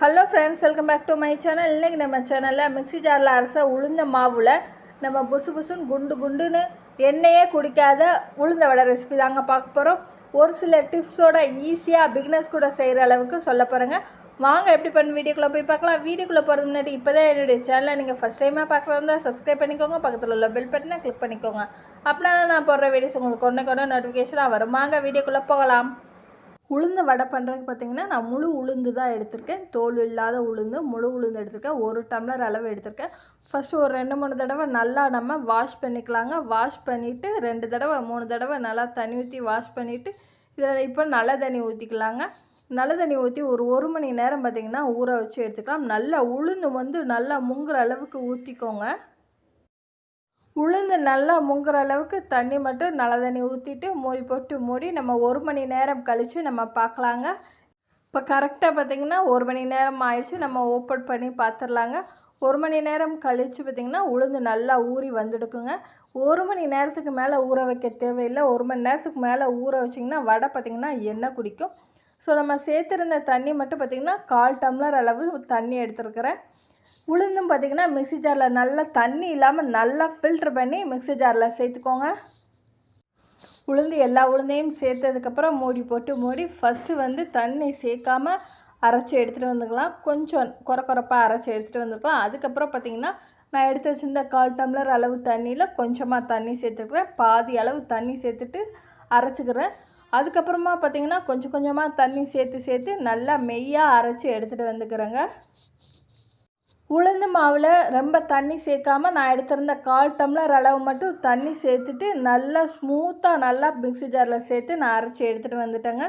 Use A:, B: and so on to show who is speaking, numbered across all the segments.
A: Hello friends welcome back to my channel இன்றைக்கி நம்ம சேனலில் மிக்சி ஜாரில் அரைச்ச உளுந்த மாவில் நம்ம புசு புசுன்னு குண்டு குண்டுன்னு எண்ணெயே குடிக்காத உளுந்த வடை ரெசிபி தாங்க பார்க்க போகிறோம் ஒரு சில டிப்ஸோட ஈஸியாக பிகினர்ஸ் கூட செய்கிற அளவுக்கு சொல்ல போகிறேங்க வாங்க எப்படி பண்ண வீடியோக்குள்ளே போய் பார்க்கலாம். வீடியோக்குள்ளே போகிறது முன்னாடி இப்போ தான் என்னுடைய சேனலை நீங்கள் ஃபஸ்ட் டைமாக பார்க்குறதா சப்ஸ்கிரைப் பண்ணிக்கோங்க. பக்கத்தில் உள்ள பெல் பட்டனை கிளிக் பண்ணிக்கோங்க. அப்படின்னா நான் போடுற வீடியோஸ் உங்களுக்கு ஒன்று கொண்டு நோட்டிஃபிகேஷனாக வரும். வாங்க வீடியோக்குள்ளே போகலாம். உளுந்து வடை பண்ணுறதுக்கு பார்த்தீங்கன்னா நான் முழு உளுந்து தான் எடுத்திருக்கேன். தோல் இல்லாத உளுந்து முழு உளுந்து எடுத்திருக்கேன். ஒரு டம்ளர் அளவு எடுத்திருக்கேன். ஃபஸ்ட்டு ஒரு ரெண்டு மூணு தடவை நல்லா நம்ம வாஷ் பண்ணிக்கலாங்க. வாஷ் பண்ணிவிட்டு ரெண்டு தடவை மூணு தடவை நல்லா தண்ணி ஊற்றி வாஷ் பண்ணிவிட்டு இதில் இப்போ நல்ல தண்ணி ஊற்றிக்கலாங்க நல்ல தண்ணி ஊற்றி ஒரு ஒரு மணி நேரம் பார்த்திங்கன்னா ஊற வச்சு எடுத்துக்கலாம். நல்லா உளுந்து வந்து நல்லா முங்குற அளவுக்கு ஊற்றிக்கோங்க உளுந்து நல்லா முங்குற அளவுக்கு தண்ணி மட்டும் நல்ல தண்ணி ஊற்றிட்டு மூடி போட்டு மூடி நம்ம ஒரு மணி நேரம் கழித்து நம்ம பார்க்கலாங்க இப்போ கரெக்டாக பார்த்திங்கன்னா ஒரு மணி நேரம் ஆயிடுச்சு. நம்ம ஓப்பன் பண்ணி பார்த்துடலாங்க ஒரு மணி நேரம் கழித்து பார்த்திங்கன்னா உளுந்து நல்லா ஊறி வந்துடுக்குங்க. ஒரு மணி நேரத்துக்கு மேலே ஊற வைக்க தேவையில்லை. ஒரு மணி நேரத்துக்கு மேலே ஊற வச்சிங்கன்னா வடை பார்த்திங்கன்னா எண்ணெய் குடிக்கும். ஸோ நம்ம சேர்த்துருந்த தண்ணி மட்டும் பார்த்திங்கன்னா கால் டம்ளர் அளவு தண்ணி எடுத்துருக்கிறேன். உளுந்தும் பார்த்திங்கன்னா மிக்ஸி ஜாரில் நல்லா தண்ணி இல்லாமல் நல்லா ஃபில்ட்ரு பண்ணி மிக்ஸி ஜாரில் சேர்த்துக்கோங்க. உளுந்து எல்லா உளுந்தையும் சேர்த்ததுக்கப்புறம் மூடி போட்டு மூடி ஃபஸ்ட்டு வந்து தண்ணி சேர்க்காம அரைச்சி எடுத்துகிட்டு வந்துக்கலாம். கொஞ்சம் குறை குறைப்பாக அரைச்சி எடுத்துகிட்டு வந்துருக்கலாம் அதுக்கப்புறம் பார்த்திங்கன்னா நான் எடுத்து வச்சுருந்த கால் டம்ளர் அளவு தண்ணியில் கொஞ்சமாக தண்ணி சேர்த்துக்கிறேன். பாதி அளவு தண்ணி சேர்த்துட்டு அரைச்சிக்கிறேன். அதுக்கப்புறமா பார்த்திங்கன்னா கொஞ்சம் கொஞ்சமாக தண்ணி சேர்த்து சேர்த்து நல்லா மெய்யாக அரைச்சி எடுத்துகிட்டு வந்துக்கிறேங்க. உளுந்து மாவில் ரொம்ப தண்ணி சேர்க்காம நான் எடுத்திருந்த கால் டம்ளர் அளவு மட்டும் தண்ணி சேர்த்துட்டு நல்லா ஸ்மூத்தாக நல்லா மிக்சி ஜாரில் சேர்த்து நான் அரைச்சி எடுத்துகிட்டு வந்துட்டேங்க.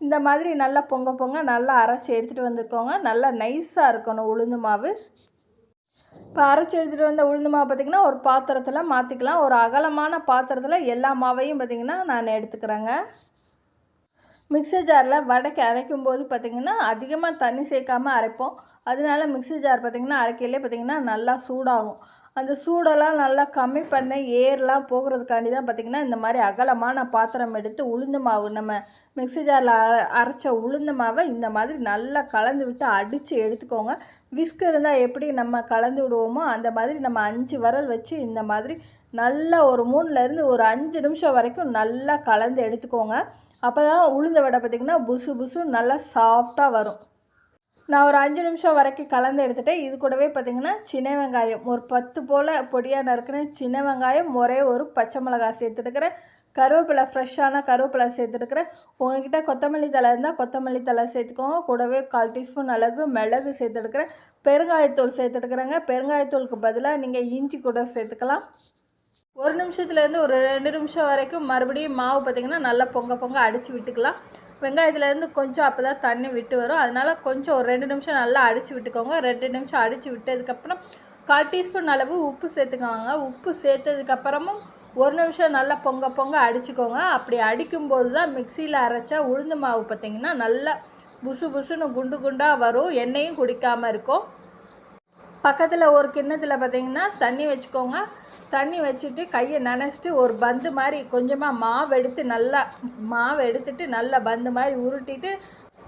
A: இந்த மாதிரி நல்லா பொங்க பொங்க நல்லா அரைச்சி எடுத்துகிட்டு வந்துருக்கோங்க நல்லா நைஸாக இருக்கணும் உளுந்து மாவு. இப்போ அரைச்சி எடுத்துகிட்டு வந்த உளுந்து மாவு பார்த்திங்கன்னா ஒரு பாத்திரத்தில் மாற்றிக்கலாம் ஒரு அகலமான பாத்திரத்தில் எல்லா மாவையும் பார்த்திங்கன்னா நான் எடுத்துக்கிறேங்க. மிக்ஸி ஜாரில் வடைக்கு அரைக்கும் போது பார்த்திங்கன்னா அதிகமாக தண்ணி சேர்க்காமல் அரைப்போம். அதனால மிக்ஸி ஜார் பார்த்திங்கன்னா அரைக்கையிலே பார்த்திங்கன்னா நல்லா சூடாகும். அந்த சூடெல்லாம் நல்லா கம்மி பண்ண ஏர்லாம் போகிறதுக்காண்டி தான் பார்த்திங்கன்னா இந்த மாதிரி அகலமான பாத்திரம் எடுத்து உளுந்து மாவு நம்ம மிக்ஸி ஜாரில் அரைச்ச உளுந்து மாவை இந்த மாதிரி நல்லா கலந்து விட்டு அடித்து எடுத்துக்கோங்க. விஸ்க் இருந்தால் எப்படி நம்ம கலந்து விடுவோமோ அந்த மாதிரி நம்ம அஞ்சு விரல் வச்சு இந்த மாதிரி நல்லா ஒரு மூணுலேருந்து ஒரு அஞ்சு நிமிஷம் வரைக்கும் நல்லா கலந்து எடுத்துக்கோங்க. அப்போ தான் உளுந்த வடை பார்த்திங்கன்னா புசு புசு நல்லா சாஃப்டாக வரும். நான் ஒரு அஞ்சு நிமிஷம் வரைக்கும் கலந்து எடுத்துகிட்டேன் இது கூடவே பார்த்திங்கன்னா சின்ன வெங்காயம். ஒரு பத்து போல் பொடியாக நறுக்கினேன் சின்ன வெங்காயம் ஒரே ஒரு பச்சை மிளகாய் சேர்த்துட்டுக்கிறேன் கருவேப்பிலை ஃப்ரெஷ்ஷான கருவேப்பிலை சேர்த்துட்டுக்கிறேன் உங்ககிட்ட கொத்தமல்லி தலை இருந்தால் கொத்தமல்லி தலை சேர்த்துக்கோங்க. கூடவே கால் டீஸ்பூன் அழகு மிளகு சேர்த்துட்டுக்கிறேன் பெருங்காயத்தூள் சேர்த்துட்டுக்கிறேங்க பெருங்காயத்தூளுக்கு பதிலாக நீங்கள் இஞ்சி கூட சேர்த்துக்கலாம். ஒரு நிமிஷத்துலேருந்து ஒரு ரெண்டு நிமிஷம் வரைக்கும் மறுபடியும் மாவு பார்த்திங்கன்னா நல்லா பொங்க பொங்க அடித்து விட்டுக்கலாம். வெங்காயத்துலேருந்து கொஞ்சம் அப்போ தான் தண்ணி விட்டு வரும். அதனால் கொஞ்சம் ஒரு ரெண்டு நிமிஷம் நல்லா அடித்து விட்டுக்கோங்க. ரெண்டு நிமிஷம் அடித்து விட்டதுக்கப்புறம் கால் டீஸ்பூன் அளவு உப்பு சேர்த்துக்கோங்க. உப்பு சேர்த்ததுக்கப்புறமும் ஒரு நிமிஷம் நல்லா பொங்க பொங்க அடிச்சுக்கோங்க. அப்படி அடிக்கும்போது தான் மிக்சியில் அரைச்சா உளுந்து மாவு பார்த்திங்கன்னா நல்லா புசு புசுன்னு குண்டு குண்டாக வரும். எண்ணெயும் குடிக்காமல் இருக்கும். பக்கத்தில் ஒரு கிண்ணத்தில் பார்த்திங்கன்னா தண்ணி வச்சுக்கோங்க. தண்ணி வச்சுட்டு கையை நனைச்சிட்டு ஒரு பந்து மாதிரி கொஞ்சமாக மாவு எடுத்து நல்லா மாவு எடுத்துட்டு நல்லா பந்து மாதிரி உருட்டிட்டு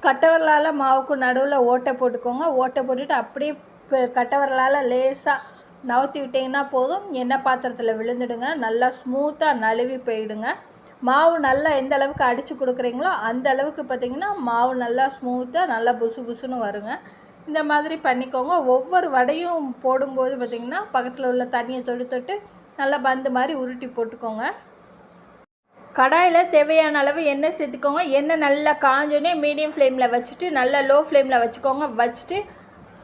A: கட்டவரலால் மாவுக்கு நடுவில் ஓட்டை போட்டுக்கோங்க. ஓட்டை போட்டுட்டு அப்படியே கட்டவரலால் லேசாக நவுத்தி விட்டிங்கன்னா போதும். எண்ணெய் பாத்திரத்தில் விழுந்துடுங்க. நல்லா ஸ்மூத்தாக நழுவி போயிடுங்க. மாவு நல்லா எந்த அளவுக்கு அடித்து கொடுக்குறீங்களோ அந்த அளவுக்கு பார்த்திங்கன்னா மாவு நல்லா ஸ்மூத்தாக நல்லா புசு புசுன்னு வருங்க. இந்த மாதிரி பண்ணிக்கோங்க. ஒவ்வொரு வடையும் போடும்போது பார்த்திங்கன்னா பக்கத்தில் உள்ள தண்ணியை தொட்டு தொட்டு நல்லா பந்து மாதிரி உருட்டி போட்டுக்கோங்க. கடாயில் தேவையான அளவு எண்ணெய் சேர்த்துக்கோங்க. எண்ணெய் நல்லா காஞ்சோடனே மீடியம் ஃப்ளேமில் வச்சுட்டு நல்லா லோ ஃப்ளேமில் வச்சுக்கோங்க. வச்சுட்டு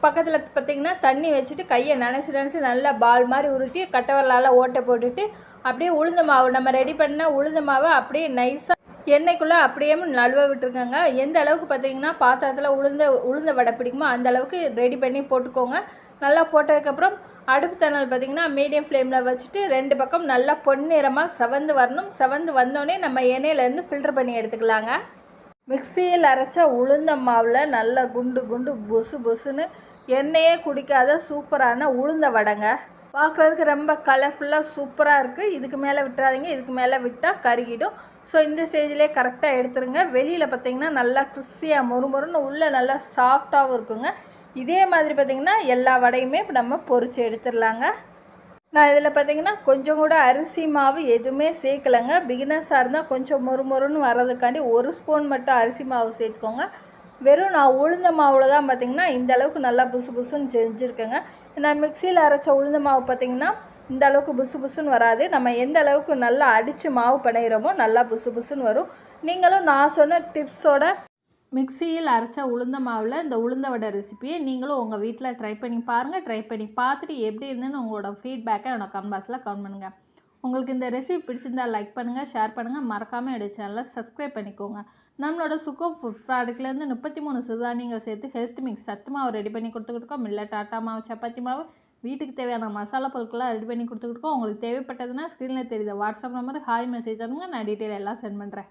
A: பக்கத்தில் பார்த்திங்கன்னா தண்ணி வச்சுட்டு கையை நினச்சி நினச்சி நல்லா பால் மாதிரி உருட்டி கட்டவரலால் ஓட்டை போட்டுட்டு அப்படியே உளுந்த மாவு நம்ம ரெடி பண்ண உளுந்த மாவை அப்படியே நைஸாக எண்ணெய்க்குள்ளே அப்படியே நழுவ விட்டுருக்கோங்க. எந்த அளவுக்கு பார்த்தீங்கன்னா பாத்திரத்தில் உளுந்த உளுந்த வடை பிடிக்குமோ அந்த அளவுக்கு ரெடி பண்ணி போட்டுக்கோங்க. நல்லா போட்டதுக்கப்புறம் அடுப்பு தணல் பார்த்திங்கன்னா மீடியம் ஃப்ளேமில் வச்சுட்டு ரெண்டு பக்கம் நல்லா பொன்னிறமாக செவந்து வரணும். செவந்து வந்தோடனே நம்ம எண்ணெயிலேருந்து ஃபில்டர் பண்ணி எடுத்துக்கலாங்க. மிக்சியில் அரைச்ச உளுந்த மாவில் நல்லா குண்டு குண்டு புசு புசுன்னு எண்ணெயே குடிக்காத சூப்பரான உளுந்த வடைங்க. பார்க்குறதுக்கு ரொம்ப கலர்ஃபுல்லாக சூப்பராக இருக்குது இதுக்கு மேலே விட்டுறாதீங்க. இதுக்கு மேலே விட்டால் கருகிடும். ஸோ இந்த ஸ்டேஜ்லேயே கரெக்டாக எடுத்துருங்க. வெளியில் பார்த்தீங்கன்னா நல்லா கிறிஸ்பியாக மொறுமொறுன்னு உள்ளே நல்லா சாஃப்டாகவும் இருக்குங்க. இதே மாதிரி பார்த்திங்கன்னா எல்லா வடையுமே இப்போ நம்ம பொறிச்சு எடுத்துடலாங்க. நான் இதில் பார்த்தீங்கன்னா கொஞ்சம் கூட அரிசி மாவு எதுவுமே சேர்க்கலைங்க. பிகினர்ஸாக இருந்தால் கொஞ்சம் மொறு மொறுன்னு வர்றதுக்காண்டி ஒரு ஸ்பூன் மட்டும் அரிசி மாவு சேர்த்துக்கோங்க. வெறும் நான் உளுந்த மாவில் தான் பார்த்தீங்கன்னா இந்த அளவுக்கு நல்லா புசு புசுன்னு செஞ்சுருக்கேங்க. நான் மிக்சியில் அரைச்ச உளுந்த மாவு பார்த்தீங்கன்னா இந்த அளவுக்கு புசு புசுன்னு வராது. நம்ம எந்த அளவுக்கு நல்லா அடித்து மாவு பண்ணிடுறோமோ நல்லா புசு புசுன்னு வரும். நீங்களும் நான் சொன்ன டிப்ஸோட மிக்சியில் அரைச்ச உளுந்த மாவில் இந்த உளுந்த வடை ரெசிபியை நீங்களும் உங்கள் வீட்டில் ட்ரை பண்ணி பாருங்கள் ட்ரை பண்ணி பார்த்துட்டு எப்படி இருந்துன்னு உங்களோட ஃபீட்பேக்கை என்னோட கமெண்ட் பாக்ஸில் கமெண்ட் பண்ணுங்கள் உங்களுக்கு இந்த ரெசிபி பிடிச்சிருந்தால் லைக் பண்ணுங்கள் ஷேர் பண்ணுங்கள் மறக்காமல் என்னோட சேனலை சப்ஸ்கிரைப் பண்ணிக்கோங்க. நம்மளோட சுகோ ஃபுட் ப்ராடக்ட்லேருந்து முப்பத்தி மூணு சிறுதானியங்கள் சேர்த்து ஹெல்த் மிக்ஸ் சத்து மாவு ரெடி பண்ணி கொடுத்துக்கிட்டு இருக்கோம். இல்லை டாட்டா மாவு சப்பாத்தி மாவு வீட்டுக்கு தேவையான மசாலா பொருட்கள்லாம் ரெடி பண்ணி கொடுத்துக்கிட்டோம் உங்களுக்கு தேவைப்பட்டதுன்னா ஸ்க்ரீனில் தெரியுது. வாட்ஸ்அப் நம்பர் ஹாய் மெசேஜ் அனுப்புங்க. நான் டீட்டெயில் எல்லாம் சென்ட் பண்ணுறேன்